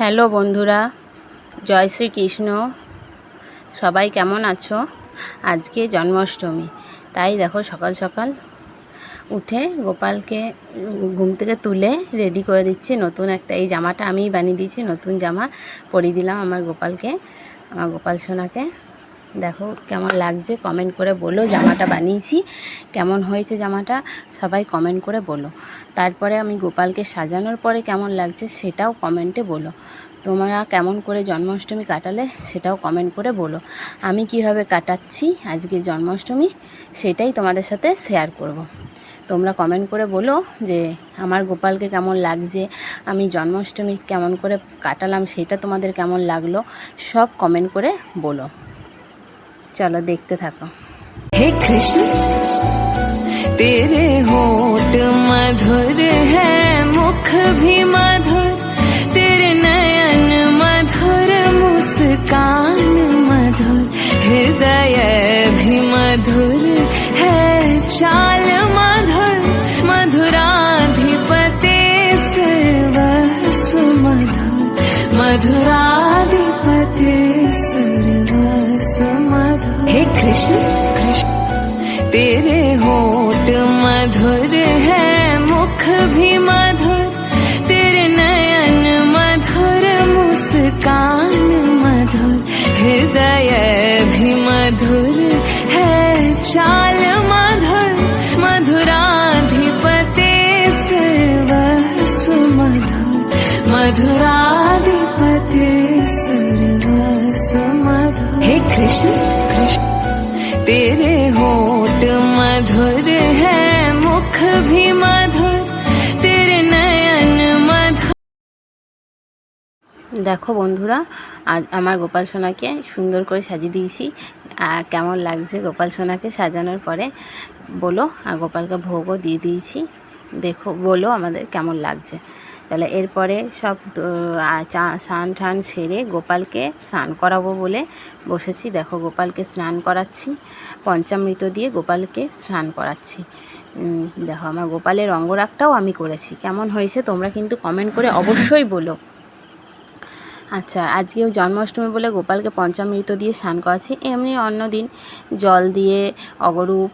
Hello বন্ধুরা, জয় শ্রীকৃষ্ণ। সবাই কেমন আছো? আজকে জন্মাষ্টমী, তাই দেখো সকাল সকাল উঠে গোপালকে ঘুম থেকে তুলে রেডি করে দিচ্ছি নতুন একটা, এই জামাটা আমিই বানিয়ে দিয়েছি, নতুন জামা পরিয়ে দিলাম আমার গোপালকে, আমার গোপাল সোনাকে। দেখো কেমন লাগছে কমেন্ট করে বলো, জামাটা বানিয়েছি, কেমন হয়েছে জামাটা, সবাই কমেন্ট করে বলো। তারপরে আমি গোপালকে সাজানোর পরে কেমন লাগছে সেটাও কমেন্টে বলো। তোমরা কেমন করে জন্মাষ্টমী কাটালে সেটাও কমেন্ট করে বলো। আমি কীভাবে কাটাচ্ছি আজকে জন্মাষ্টমী সেটাই তোমাদের সাথে শেয়ার করব। তোমরা কমেন্ট করে বলো যে আমার গোপালকে কেমন লাগছে, আমি জন্মাষ্টমী কেমন করে কাটালাম সেটা তোমাদের কেমন লাগল, সব কমেন্ট করে বলো। চলো দেখতে থাকো। হে কৃষ্ণ, তেরে হো मधुर है मुख भी मधुर। तेरे नयन मधुर मुस्कान मधुर। हृदय भी मधुर है चाल मधुर। मधुराधिपते सर्वस्व मधुर। मधुराधिपते सर्वस्व मधुर। हे कृष्ण कृष्ण। तेरे होठ मधुर भी मधुर, तेरे नयन मधुर, मुस्कान मधुर, हृदय भी मधुर है, चाल मधुर, मधुराधिपते सर्वस्व मधुर मधुराधिपते सर्वस्व मधुर हे कृष्ण कृष्ण, तेरे होठ मधुर है, मुख भी मधुर। দেখো বন্ধুরা, আজ আমার গোপাল সোনাকে সুন্দর করে সাজিয়ে দিয়েছি। কেমন লাগছে গোপাল সোনাকে সাজানোর পরে? বলো, আর গোপালকে ভোগও দিয়ে দিয়েছি। দেখো, বলো আমাদের কেমন লাগছে। তাহলে এরপরে সব চা, স্নান টান সেরে গোপালকে স্নান করাবো বলে বসেছি। দেখো, গোপালকে স্নান করাচ্ছি, পঞ্চামৃত দিয়ে গোপালকে স্নান করাচ্ছি। দেখো, আমার গোপালের অঙ্গরাগটাও আমি করেছি। কেমন হয়েছে তোমরা কিন্তু কমেন্ট করে অবশ্যই বলো। আচ্ছা আজকেও জন্মাষ্টমী বলে গোপালকে পঞ্চামৃত দিয়ে স্নান করাচ্ছি। এমনি অন্য দিন জল দিয়ে অগরূপ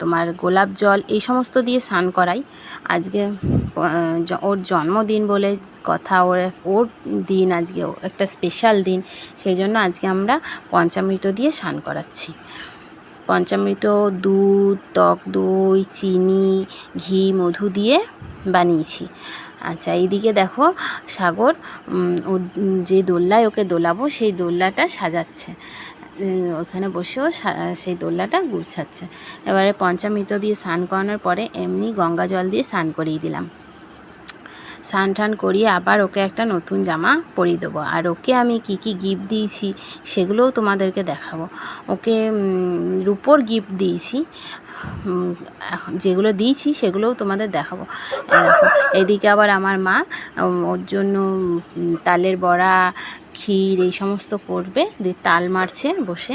তোমার গোলাপ জল এই সমস্ত দিয়ে স্নান করাই। আজকে ওর জন্মদিন বলে কথা, ওর ওর দিন আজকে, একটা স্পেশাল দিন। সেই জন্য আজকে আমরা পঞ্চামৃত দিয়ে স্নান করাচ্ছি। পঞ্চামৃত, দুধ টক দই, চিনি, ঘি, মধু দিয়ে বানিয়েছি। আচ্ছা এইদিকে দেখো সাগর যে দোল্লায় ওকে দোলাবো, সেই দোল্লাটা সাজাচ্ছে। ওখানে বসেও সেই দোল্লাটা গুছাচ্ছে। এবারে পঞ্চামৃত দিয়ে স্নান করানোর পরে এমনি গঙ্গা জল দিয়ে স্নান করিয়ে দিলাম। স্নান টান করিয়ে আবার ওকে একটা নতুন জামা পরিয়ে দেবো। আর ওকে আমি কি কি গিফট দিয়েছি সেগুলোও তোমাদেরকে দেখাবো। ওকে রূপোর গিফট দিয়েছি। যেগুলো দিয়েছি সেগুলোও তোমাদের দেখাবো। দেখো, এদিকে আবার আমার মা ওর জন্য তালের বড়া, ক্ষীর, এই সমস্ত করবে। দিয়ে তাল মারছে বসে।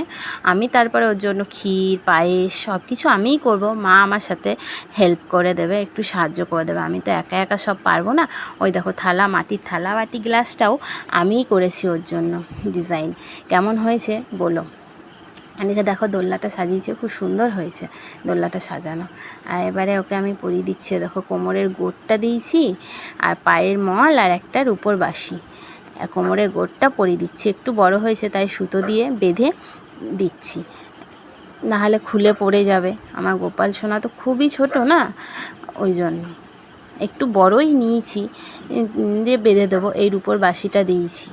আমি তারপরে ওর জন্য ক্ষীর, পায়েস সব কিছু আমিই করব। মা আমার সাথে হেল্প করে দেবে, একটু সাহায্য করে দেবে। আমি তো একা একা সব পারব না। ওই দেখো, থালা, মাটির থালা বাটি গ্লাসটাও আমিই করেছি ওর জন্য ডিজাইন কেমন হয়েছে বলো? এদিকে দেখো দোলনাটা সাজিয়েছে, খুব সুন্দর হয়েছে দোলনাটা সাজানো। আর এবারে ওকে আমি পরিয়ে দিচ্ছি, দেখো কোমরের গোটটা দিয়েছি আর পায়ের মল আর একটা রূপোর বাসি কোমরের গোটটা পরিয়ে দিচ্ছি, একটু বড় হয়েছে তাই সুতো দিয়ে বেঁধে দিচ্ছি। নাহলে খুলে পড়ে যাবে। আমার গোপাল সোনা তো খুবই ছোট না, ওই জন্য। একটু বড়ই নিয়েছি দিয়ে বেঁধে দেবো, এই রূপোর বাসিটা দিয়েছি।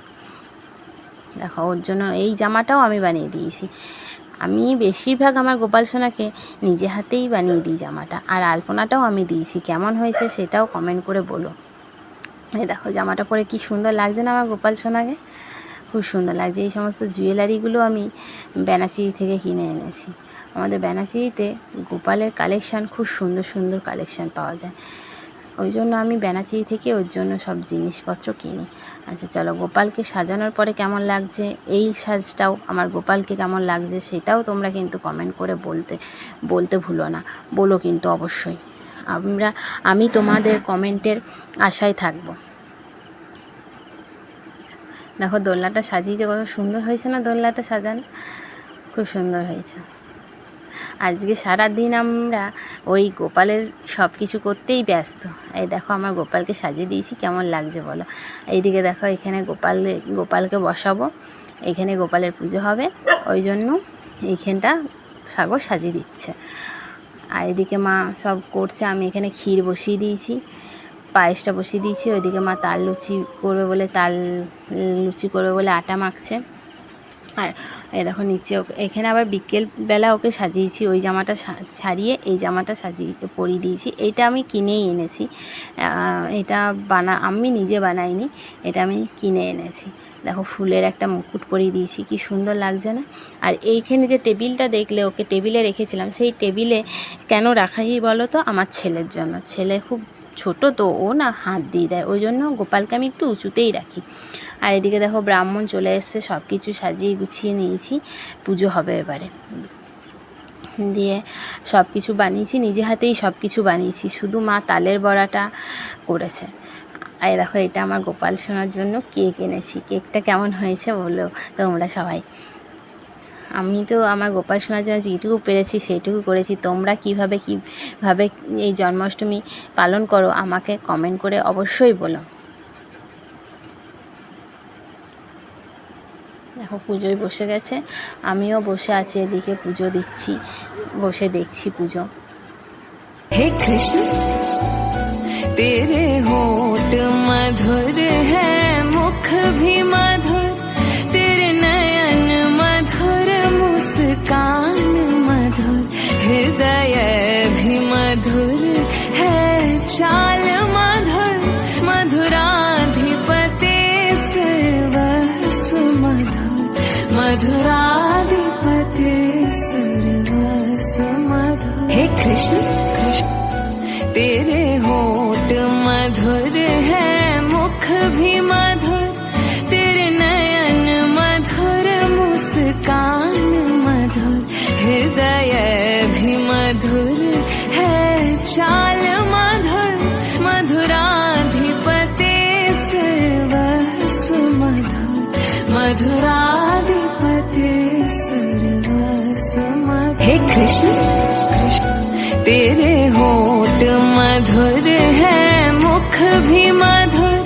দেখো, ওর জন্য এই জামাটাও আমি বানিয়ে দিয়েছি। আমি বেশিরভাগ আমার গোপাল সোনাকে নিজে হাতেই বানিয়ে দিই জামাটা, আর আলপনাটাও আমি দিয়েছি। কেমন হয়েছে সেটাও কমেন্ট করে বলো। এই দেখো, জামাটা পরে কি সুন্দর লাগছে না আমার গোপাল সোনাকে? খুব সুন্দর লাগছে। এই সমস্ত জুয়েলারিগুলো আমি বেনাচিরি থেকে কিনে এনেছি। আমাদের বেনাচিরিতে গোপালের কালেকশান খুব সুন্দর সুন্দর কালেকশান পাওয়া যায়। ওই জন্য আমি বেনাচিরি থেকে ওর জন্য সব জিনিসপত্র কিনি। আচ্ছা চলো গোপালকে সাজানোর পরে কেমন লাগছে? এই সাজটাও, আমার গোপালকে কেমন লাগছে সেটাও তোমরা কিন্তু কমেন্ট করে বলতে বলতে ভুলো না। বলো কিন্তু অবশ্যই। আমরা, আমি তোমাদের কমেন্টের আশায় থাকব। দেখো দোলনাটা সাজিয়ে কত সুন্দর হয়েছে না দোলনাটা সাজানো? খুব সুন্দর হয়েছে। আজকে সারা দিন আমরা ওই গোপালের সব কিছু করতেই ব্যস্ত। এই দেখো আমার গোপালকে সাজিয়ে দিয়েছি, কেমন লাগছে বলো? এইদিকে দেখো এখানে গোপাল, গোপালকে বসাবো, এখানে গোপালের পুজো হবে, ওই জন্য এইখানটা সাগর সাজিয়ে দিচ্ছে। আর এদিকে মা সব করছে, আমি এখানে ক্ষীর বসিয়ে দিয়েছি, পায়েসটা বসিয়ে দিয়েছি, ওইদিকে মা তাল লুচি করবে বলে, তাল লুচি করবে বলে আটা মাখছে। আর এই দেখো নিচে ওকে, এখানে আবার বিকেলবেলা ওকে সাজিয়েছি, ওই জামাটা সারিয়ে এই জামাটা সাজিয়ে, পরিয়ে দিয়েছি। এটা আমি কিনেই এনেছি। এটা বানা, আমি নিজে বানাইনি, এটা আমি কিনে এনেছি। দেখো ফুলের একটা মুকুট পরিয়ে দিয়েছি, কি সুন্দর লাগছে না? আর এইখানে যে টেবিলটা দেখলে ওকে টেবিলে রেখেছিলাম, সেই টেবিলে কেন রাখাই বলো তো? আমার ছেলের জন্য। ছেলে খুব ছোট তো, ও না হাত দিয়ে দেয়। ওই জন্য গোপালকে আমি একটু উঁচুতেই রাখি। আর এদিকে দেখো ব্রাহ্মণ চলে এসছে সব কিছু সাজিয়ে গুছিয়ে নিয়েছি, পুজো হবে এবারে। দিয়ে সব কিছু বানিয়েছি, নিজে হাতেই সব কিছু বানিয়েছি, শুধু মা তালের বড়াটা করেছে। আর দেখো, এটা আমার গোপাল সোনার জন্য কেক এনেছি, কেকটা কেমন হয়েছে বলো তোমরা সবাই। আমি তো আমার গোপাল সোনার জন্য যেটুকু পেরেছি সেইটুকু করেছি। তোমরা কীভাবে কীভাবে এই জন্মাষ্টমী পালন করো আমাকে কমেন্ট করে অবশ্যই বলো। দেখো পুজোই বসে গেছে। আমিও বসে আছি, এদিকে পুজো দিচ্ছি, বসে দেখছি পুজো। হে কৃষ্ণ, তেরে হোট মধুর হ্যাঁ মুখ ভি মধুর। তেরে নয়ন মধুর, মুসকান মধুর। হৃদয় ভি মধুর হ্যাঁ চার कृष्ण कृष्ण। तेरे होठ मधुर है, मुख भी मधुर। तेरे नयन मधुर, मुस्कान मधुर। हृदय भी मधुर है, चाल मधुर। मधुराधिपते सर्वस्व मधुर। मधुराधिपते सर्वस्व मधुर। हे कृष्ण तेरे होट मधुर है, मुख भी मधुर।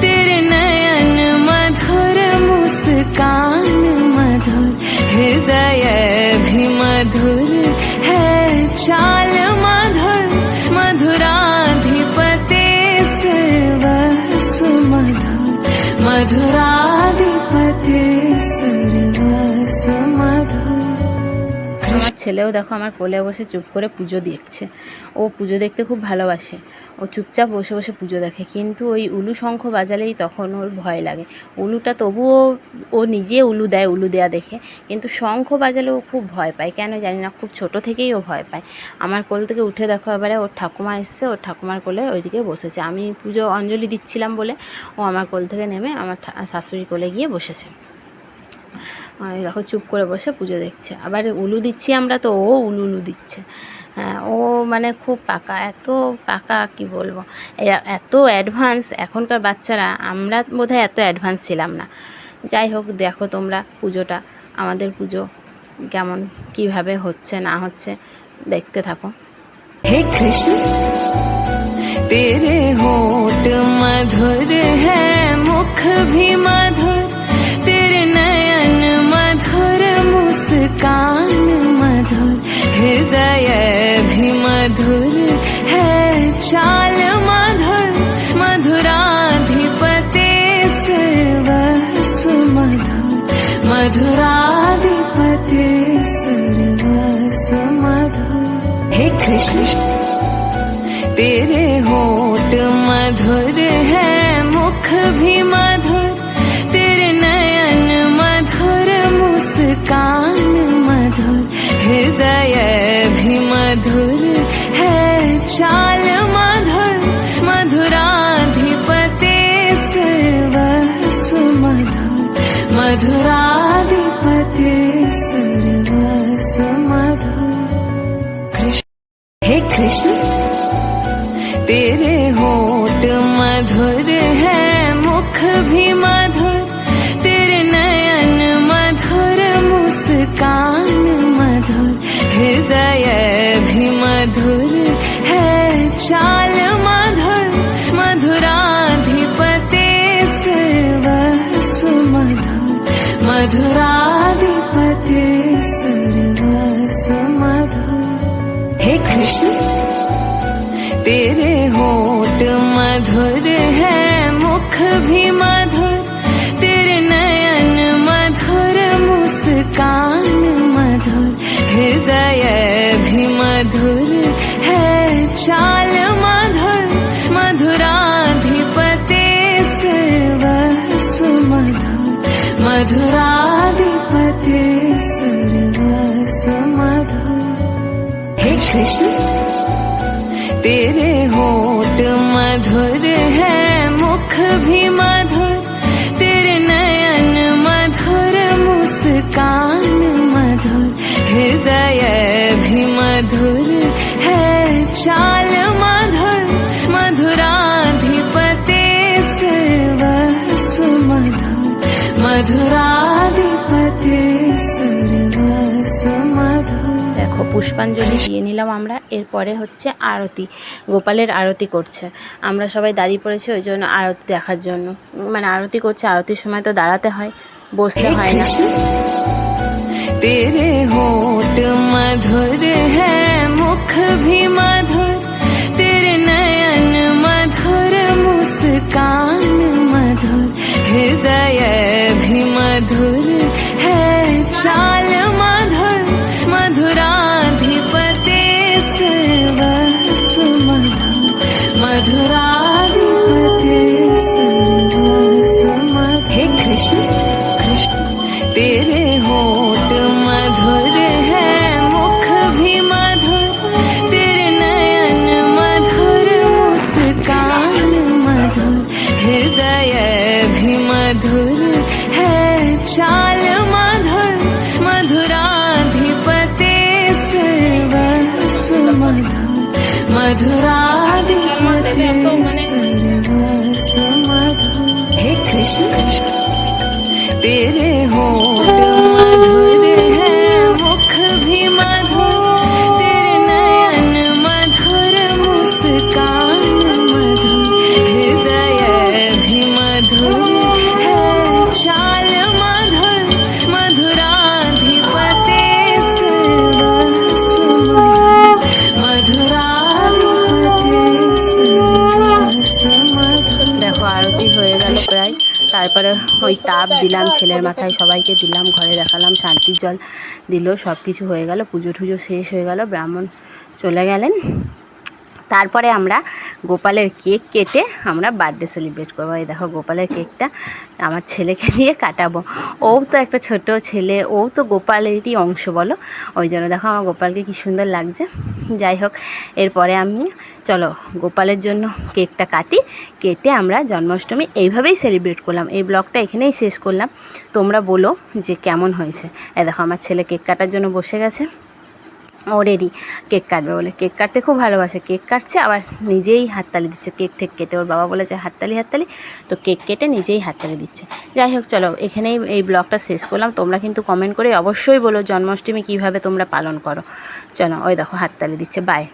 तेरे नयन मधुर, मुस्कान मधुर। हृदय भी मधुर है, चाल ছেলেও দেখো আমার কোলে বসে চুপ করে পুজো দেখছে। ও পুজো দেখতে খুব ভালোবাসে। ও চুপচাপ বসে বসে পুজো দেখে। কিন্তু ওই উলু শঙ্খ বাজালেই তখন ওর ভয় লাগে। উলুটা তবুও ও নিজে উলু দেয়, উলু দেয়া দেখে। কিন্তু শঙ্খ বাজালে ও খুব ভয় পায়। কেন জানি না, খুব ছোট থেকেই ও ভয় পায়। আমার কোল থেকে উঠে দেখো এবারে ওর ঠাকুমা এসছে। ওর ঠাকুমার কোলে ওইদিকে বসেছে। আমি পুজো অঞ্জলি দিচ্ছিলাম বলে ও আমার কোল থেকে নেমে আমার শাশুড়ি কোলে গিয়ে বসেছে। দেখো চুপ করে বসে পুজো দেখছে আবার উলু দিচ্ছি আমরা তো ও উলু উলু দিচ্ছে হ্যাঁ ও মানে খুব পাকা এত পাকা কি বলবো এ- এত অ্যাডভান্স এখনকার বাচ্চারা আমরা বোধহয় এত অ্যাডভান্স ছিলাম না যাই হোক দেখো তোমরা পুজোটা আমাদের পুজো কেমন কিভাবে হচ্ছে না হচ্ছে দেখতে থাকো हे कृष्ण तेरे होठ मधुर है मुख भी मधुर मुस्कान मधुर, हृदय भी मधुर है, चाल मधुर, मधुराधिपते सर्वस्व मधुर मधुराधिपते सर्वस्व मधुर हे कृष्ण, तेरे होठ मधुर है विशाल मधुर, मधुराधिपते सर्वस्व मधुर मधुराधिपते सर्वस्व मधुर कृष्ण हे कृष्ण, तेरे होट मधुर है, मुख भी मधुर। तेरे नयन मधुर, मुस्कान मधुर। हृदय भी मधुर। चाल मधुर, मधुराधिपते सर्वस्व मधुर मधुराधिपते सर्वस्व मधुर हे कृष्ण, तेरे होठ मधुर है, मुख भी मधुर। तेरे नयन मधुर, मुस्कान मधुर। हृदय भी मधुर। चाल मधुर, मधुराधिपते सर्वस्व मधुर मधुराधिपते सर्वस्व मधुर हे कृष्ण, तेरे होठ मधुर है, मुख भी मधुर। तेरे नयन मधुर, मुस्कान मधुर। हृदय भी मधुर है, चाल পুষ্পাঞ্জলি দিয়ে নিলাম আমরা এরপরে হচ্ছে আরতি। গোপালের আরতি করছে। আমরা সবাই দাঁড়িয়ে পড়েছি ওই জন্য আরতি দেখার জন্য। মানে আরতি করছে আরতির সময় তো দাঁড়াতে হয় বসতে হয় না। তেরে হোট মধুর হ্যাঁ মুখ ভি মধুর তেরে নয়ন মধুর মুস্কান মধুর হৃদয় ভি মধুর হ্যাঁ চাল हृदय भी मधुर है चाल তাপ দিলাম ছেলের মাথায় সবাইকে দিলাম ঘরে দেখালাম শান্তির জল দিল সব কিছু হয়ে গেল পুজো টুজো শেষ হয়ে গেল ব্রাহ্মণ চলে গেলেন। তারপরে আমরা গোপালের কেক কেটে আমরা বার্থডে সেলিব্রেট করব। এই দেখো গোপালের কেকটা আমার ছেলেকে দিয়ে কাটাবো। ও তো একটা ছোট ছেলে, ও তো গোপালেরই অংশ বলো। ওই জন্য দেখো আমার গোপালকে কি সুন্দর লাগছে। যাই হোক, এরপরে আমি চলো গোপালের জন্য কেকটা কাটি, কেটে আমরা জন্মাষ্টমী এইভাবেই সেলিব্রেট করলাম। এই ব্লগটা এখানেই শেষ করলাম। তোমরা বলো যে কেমন হয়েছে। এ দেখো আমার ছেলে কেক কাটার জন্য বসে গেছে। ও রেডি কেক কাটবে বলে। কেক কাটতে খুব ভালোবাসে। কেক কাটছে, আবার নিজেই হাততালি দিচ্ছে। কেক ঠেক কেটে, ওর বাবা বলেছে, হাততালি হাততালি। তো কেক কেটে নিজেই হাততালি দিচ্ছে। যাই হোক, চলো, এখানেই এই ব্লগটা শেষ করলাম। তোমরা কিন্তু কমেন্ট করে অবশ্যই বলো জন্মাষ্টমী কীভাবে তোমরা পালন করো। চলো, ওই দেখো, হাততালি দিচ্ছে। বাই